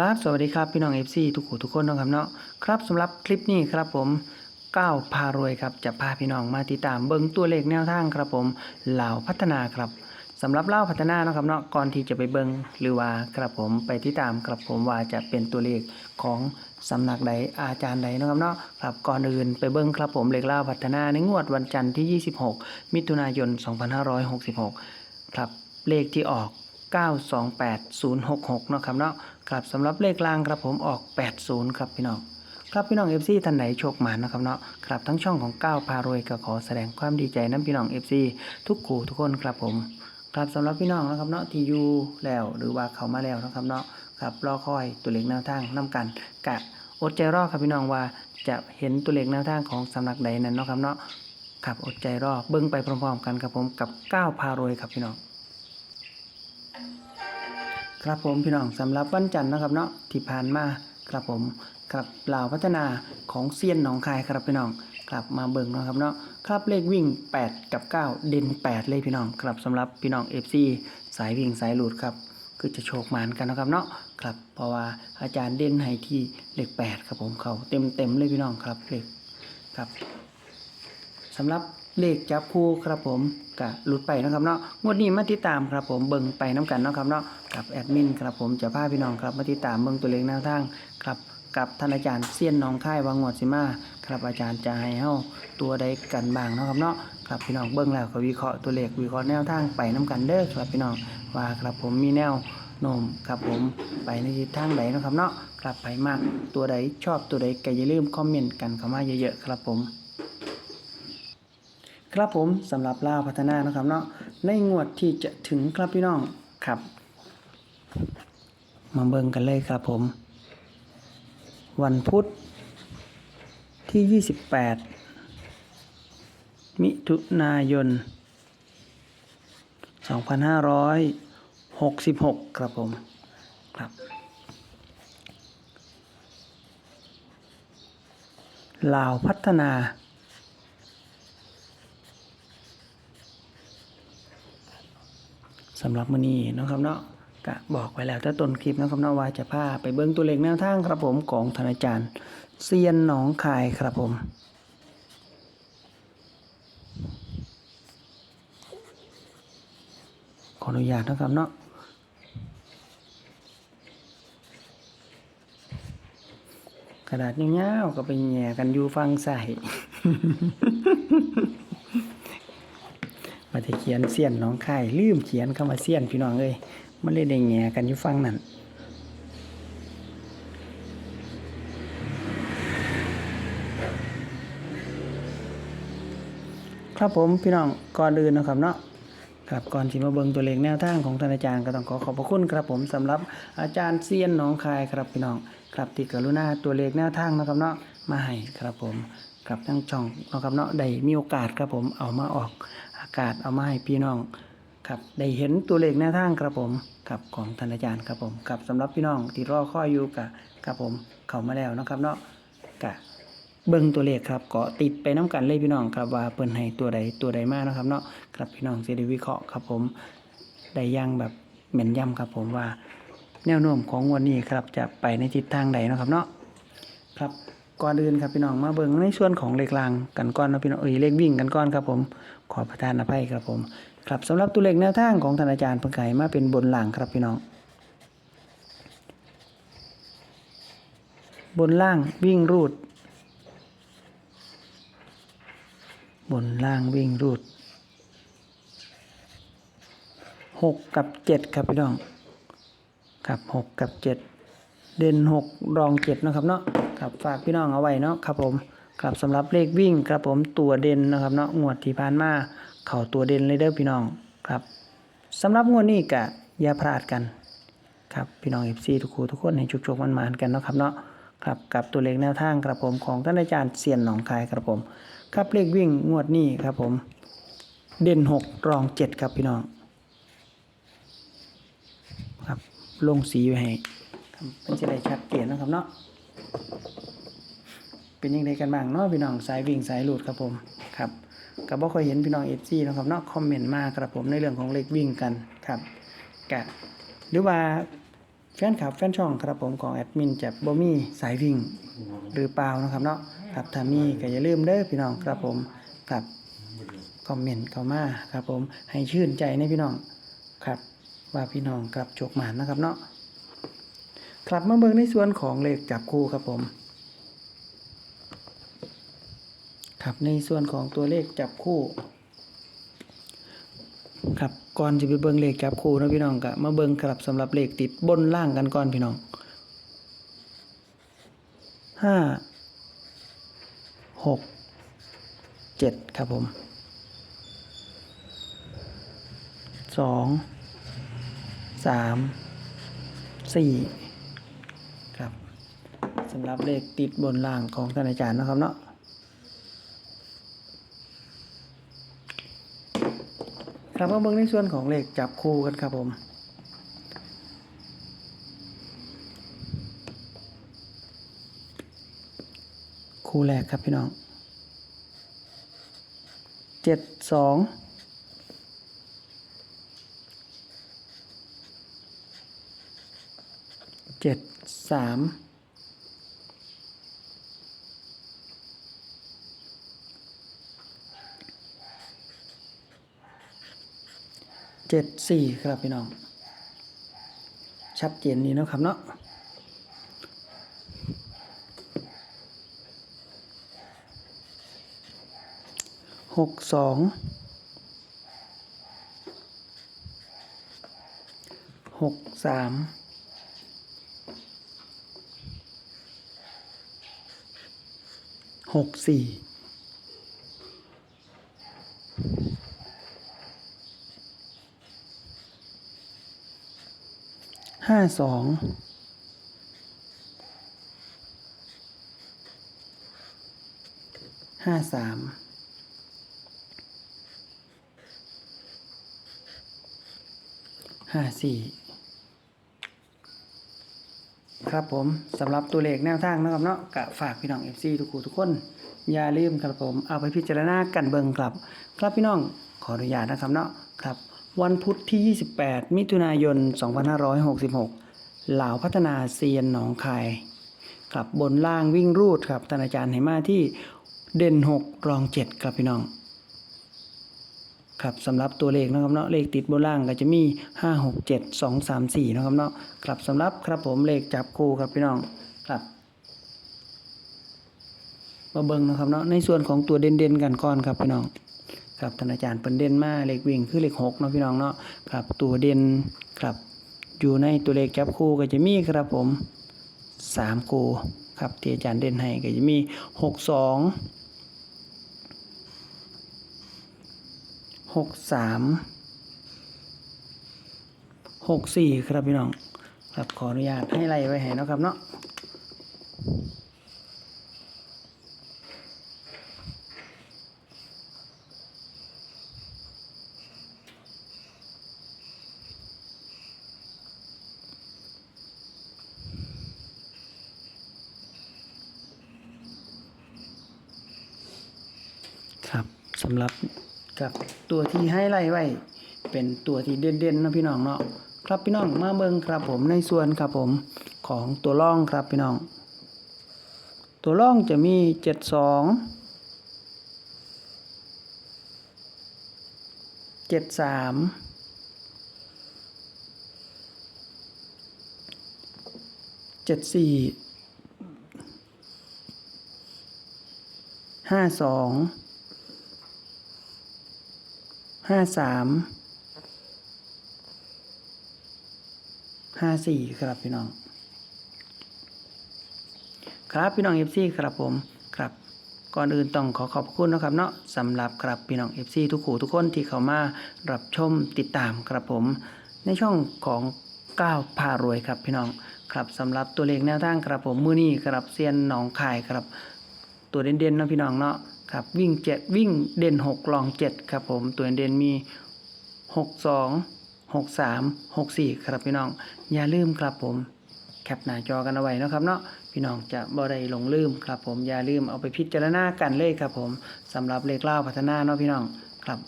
ครับสวัสดีครับพี่น้อง FC ทุกผู้ทุกคนนะครับเนาะครับสำหรับคลิปนี้ครับผมก้าวพารวยครับจะพาพี่น้องมาติดตามเบิ้งตัวเลขแนวทางครับผมเหล่าพัฒนาครับสำหรับเล่าพัฒนานะครับเนาะก่อนที่จะไปเบิ้งหรือว่าครับผมไปติดตามครับผมว่าจะเป็นตัวเลขของสำนักใดอาจารย์ใดนะครับเนาะครับก่อนอื่นไปเบิ้งครับผมเลขเล่าพัฒนาในงวดวันจันทร์ที่ 26 มิถุนายน 2566 ครับเลขที่ออก 928066 เนาะครับเนาะครับสำหรับเลขล่างครับผมออก 80 ครับพี่น้องครับพี่น้อง FC ท่านไหนโชคหมานะครับเนาะครับทั้งช่องของก้าวพารวยก็ขอแสดงความดีใจน้ำพี่น้อง FC ทุกคู่ทุกคนครับผมครับสำหรับพี่น้องนะครับเนาะที่อยู่แล้วหรือว่าเขามาแล้วนะครับเนาะครับรอคอยตัวเลขแนวทางนํกันกะอดใจรอครับพี่น้องว่าจะเห็นตัวเลขแนวทางของสำนักใดนั้นเนาะครับเนาะครับอดใจรอเบิ่งไปพร้อมๆกันครับผมกับก้าวพารวยครับพี่น้อง ครับผมพี่น้องสำหรับวันจันทร์นะครับเนาะที่ผ่านมาครับผมครับเหล่าพัฒนาของเซียนหนองคายครับพี่น้องกลับมาเบิ่งนะครับเนาะครับเลขวิ่ง 8 กับ 9 เด่น 8 เลยพี่น้องครับสำหรับพี่น้อง FC สายวิ่งสายหลุดครับคือจะโชคหมานกันนะครับเนาะครับเพราะว่าอาจารย์เด่นให้ที่เลข 8 ครับผมเขาเต็มเต็มเลยพี่น้องครับเลขครับ สำหรับเลขจับคู่ครับผมกะหลุดไปนะครับเนาะงวดนี้มาติดตามครับผมเบิ่งไปน้กันเนาะครับเนาะกับแอดมินครับผมจะพาพี่น้องครับมาติดตามเบิ่งตัวเลขแนวทางครับกับท่านอาจารย์เซียนน้องค่ายวางงวดสิมาครับอาจารย์จะให้เฮาตัวใดกันบ้างเนาะครับเนาะครับพี่น้องเบิ่งแล้วก็วิเคราะห์ตัวเลขวิเคราะห์แนวทางไปน้กันเด้อครับพี่น้องว่าครับผมมีแนวโน้มครับผมไปในทิศทางใดเนาะครับเนาะครับไปมากตัวใดชอบตัวใดก็อย่าลืมคอมเมนต์กันเข้ามาเยอะๆครับผม ครับผมสำหรับลาวพัฒนานะครับเนาะในงวดที่จะถึงครับพี่น้องครับ มาเบิ่งกันเลยครับผม วันพุธที่ 28 มิถุนายน 2566 ครับผมครับลาวพัฒนา สำหรับมื้อนี้นะครับเนาะก็บอกไว้แล้วแต่ต้นคลิปนะครับเนาะว่าจะพาไปเบิ่งตัวเลขแนวทางครับผมของธนาจารย์เซียนหนองคายครับผมขออนุญาตนะครับเนาะกระดาษยาวๆก็ไปแหย่กันอยู่ฟังใส่ มาจะเขียนเสี้ยนน้องค่ายลืมเขียนคำว่าเสี้ยนพี่น้องเอ้ยมันเลยได้แง่กันอยู่ฟังนั่นครับผมพี่น้องก่อนอื่นนะครับเนาะครับก่อนที่มาเบิงตัวเลขแนวทางของท่านอาจารย์ก็ต้องขอขอบพระคุณครับผมสำหรับอาจารย์เซียนหนองคายครับพี่น้องครับที่กรุณาตัวเลขแนวทางนะครับเนาะมาให้ครับผมครับทั้งช่องนะครับเนาะได้มีโอกาสครับผมเอามาออก กาศเอามาให้พี่น้องครับได้เห็นตัวเลขแนวทางครับผมครับของท่านอาจารย์ครับผมครับสำหรับพี่น้องที่รอคอยอยู่กับครับผมเข้ามาแล้วนะครับเนาะกะเบิ่งตัวเลขครับก็ติดไปน้กันเลยพี่น้องครับว่าเปิ้นให้ตัวใดตัวใดมากนะครับเนาะครับพี่น้องสิได้วิเคราะห์ครับผมได้อยังแบบแม่นยำครับผมว่าแนวโน้มของวันนี้ครับจะไปในทิศทางใดนะครับเนาะครับก่อนอื่นครับพี่น้องมาเบิ่งในส่วนของเลขลางกันก่อนนะพี่น้องเอ้ยเลขวิ่งกันก่อนครับผม ขอประทานอภัยครับผม ครับสำหรับตัวเลขแนวทางของท่านอาจารย์เพิ่งไขมาเป็นบนหล่างครับพี่น้อง บนล่างวิ่งรูด บนล่างวิ่งรูดหกกับเจ็ดครับพี่น้องครับหกกับเจ็ดเด่นหกรองเจ็ดนะครับเนาะครับฝากพี่น้องเอาไว้เนาะครับผม ครับสำหรับเลขวิ่งครับผมตัวเด่นนะครับเนาะงวดที่ผ่านมาเข่าตัวเด่นเลยเด้อพี่น้องครับสำหรับงวดนี้กะอย่าพลาดกันครับพี่น้องเอฟซีทุกคู่ทุกคนให้ชุกชกมันมานกันเนาะครับเนาะครับกับตัวเลขแนวทางครับผมของท่านอาจารย์เซียนหนองคายครับผม ครับเลขวิ่งงวดนี้ครับผม เด่นหกรองเจ็ดครับพี่น้องครับลงสีไว้ให้ครับมันจะได้ชัดเจนนะครับเนาะ เป็นยังไงกันบ้างเนาะพี่น้องสายวิ่งสายหลุดครับผมครับก็บ่ค่อยเห็นพี่น้องเอฟซีนะครับเนาะคอมเมนต์มาครับผมในเรื่องของเลขวิ่งกันครับกะหรือว่าแฟนคลับแฟนช่องครับผมของแอดมินจะบ่มีสายวิ่งหรือเปล่านะครับเนาะครับถ้ามีก็อย่าลืมเด้อพี่น้องครับผมครับคอมเมนต์เข้ามาครับผมให้ชื่นใจในพี่น้องครับว่าพี่น้องกลับโจกหมานนะครับเนาะครับมาเบิ่งในส่วนของเลขจับคู่ครับผม ครับในส่วนของตัวเลขจับคู่ครับก่อนจะไปเบิ่งเลขจับคู่นะพี่น้องก็มาเบิ่งครับสำหรับเลขติดบนล่างกันก่อนพี่น้องห้าหกเจ็ดครับผมสองสามสี่ครับสำหรับเลขติดบนล่างของท่านอาจารย์นะครับเนาะ ครับมาเบิ่งในส่วนของเลขจับคู่กันครับผมคู่แรกครับพี่น้องเจ็ดสองเจ็ดสาม เจ็ดสี่ครับพี่น้อง ชัดเจนนี้นะครับเนาะหกสองหกสามหกสี่ สองห้าสามห้าสี่ครับผมสำหรับตัวเลขแนวทางนะครับเนาะกะฝากพี่น้อง FC ทุกคู่ทุกคน อย่าลืมครับผมเอาไปพิจารณากันเบิ่งครับ ครับพี่น้องขออนุญาตนะครับเนาะครับ วันพุธที่ 28 มิถุนายน 2566 เหล่าพัฒนาเซียนหนองคายครับบนล่างวิ่งรูดครับท่านอาจารย์ให้มาที่เด่น 6 รอง 7 ครับพี่น้อง ครับสำหรับตัวเลขนะครับเนาะเลขติดบนล่างก็จะมี 5 6 7 2 3 4 นะครับเนาะครับสำหรับครับผมเลขจับคู่ครับพี่น้องครับมาเบิ่งนะครับเนาะในส่วนของตัวเด่นๆกันก่อนครับพี่น้อง ครับท่านอาจารย์เปิ้นเด่นมาเลขวิ่งคือเลข6เนาะพี่น้องเนาะครับตัวเด่นครับอยู่ในตัวเลขจับคู่ก็จะมีครับผม3คู่ครับที่อาจารย์เด่นให้ก็จะมี6 2หกสามหกสี่ครับพี่น้องครับขออนุญาตให้ไล่ไว้ให้เนาะครับเนาะครับ สำหรับกับตัวที่ให้ไล่ไว้ เป็นตัวที่เด่นๆนะพี่น้องเนาะครับพี่น้องมาเบิ่งครับผมในส่วนครับผมของตัวร่องครับพี่น้อง ตัวร่องจะมีเจ็ดสองเจ็ดสามเจ็ดสี่ห้าสอง ห้าสามห้าสี่ครับพี่น้อง ครับพี่น้องเอฟซีครับผมครับก่อนอื่นต้องขอขอบคุณนะครับเนาะสำหรับครับพี่น้องเอฟซีทุกขู่ทุกคนที่เข้ามารับชมติดตามครับผม ในช่องของก้าวพารวยครับพี่น้องครับสำหรับตัวเลขแนวทางครับผมมือนี้ครับเซียนหนองคายครับ ตัวเด่นๆนะพี่น้องเนาะ ครับวิ่งเจ็ดวิ่งเด่นหกลองเจ็ดครับผมตัวเด่นมีหกสองหกสามหกสี่ครับพี่น้อง อย่าลืมครับผมแคปหน้าจอกันเอาไว้นะครับเนาะพี่น้องจะบ่ได้หลงลืมครับผมอย่าลืมเอาไปพิจารณากันเลยครับผมสำหรับเลขเล่าพัฒนาเนาะพี่น้องครับ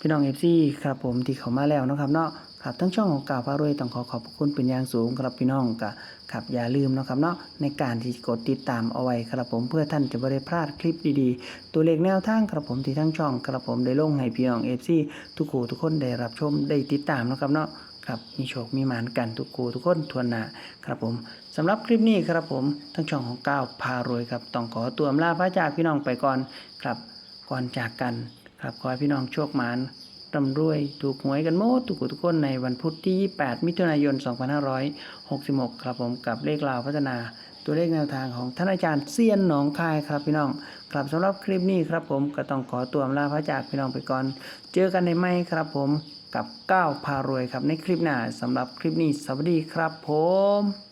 พี่น้องเอฟซีครับผมที่เขามาแล้วนะครับเนาะ ครับทั้งช่องของกล่าวพารวยต้องขอขอบคุณเป็นอย่างสูงครับพี่น้องกะครับอย่าลืมนะครับเนาะในการที่กดติดตามเอาไว้ครับผมเพื่อท่านจะไม่ได้พลาดคลิปดีๆ ตัวเลขแนวทางครับผมที่ทั้งช่องครับผมได้ลงให้พี่น้องเอฟซีทุกคู่ทุกคนได้รับชมได้ติดตามนะครับเนาะครับมีโชคมีหมานกันทุกคู่ทุกคนทวนหนาครับผมสำหรับคลิปนี้ครับผมทั้งช่องของก้าวพารวยครับต้องขอตัวอำลาพระจากพี่น้องไปก่อนครับก่อนจากกันครับขอให้พี่น้องโชคหมาน ร่ำรวย ถูกหวยกันหมดทุกทุกคนในวันพุธที่ 28 มิถุนายน 2566 ครับผมกับเลขลาวพัฒนา ตัวเลขแนวทางของท่านอาจารย์เซียนหนองคายครับพี่น้องครับสำหรับคลิปนี้ครับผมก็ต้องขอตัวลาพระจากพี่น้องไปก่อน เจอกันในไม่ครับผมกับก้าวพารวยครับในคลิปหน้าสำหรับคลิปนี้สวัสดีครับผม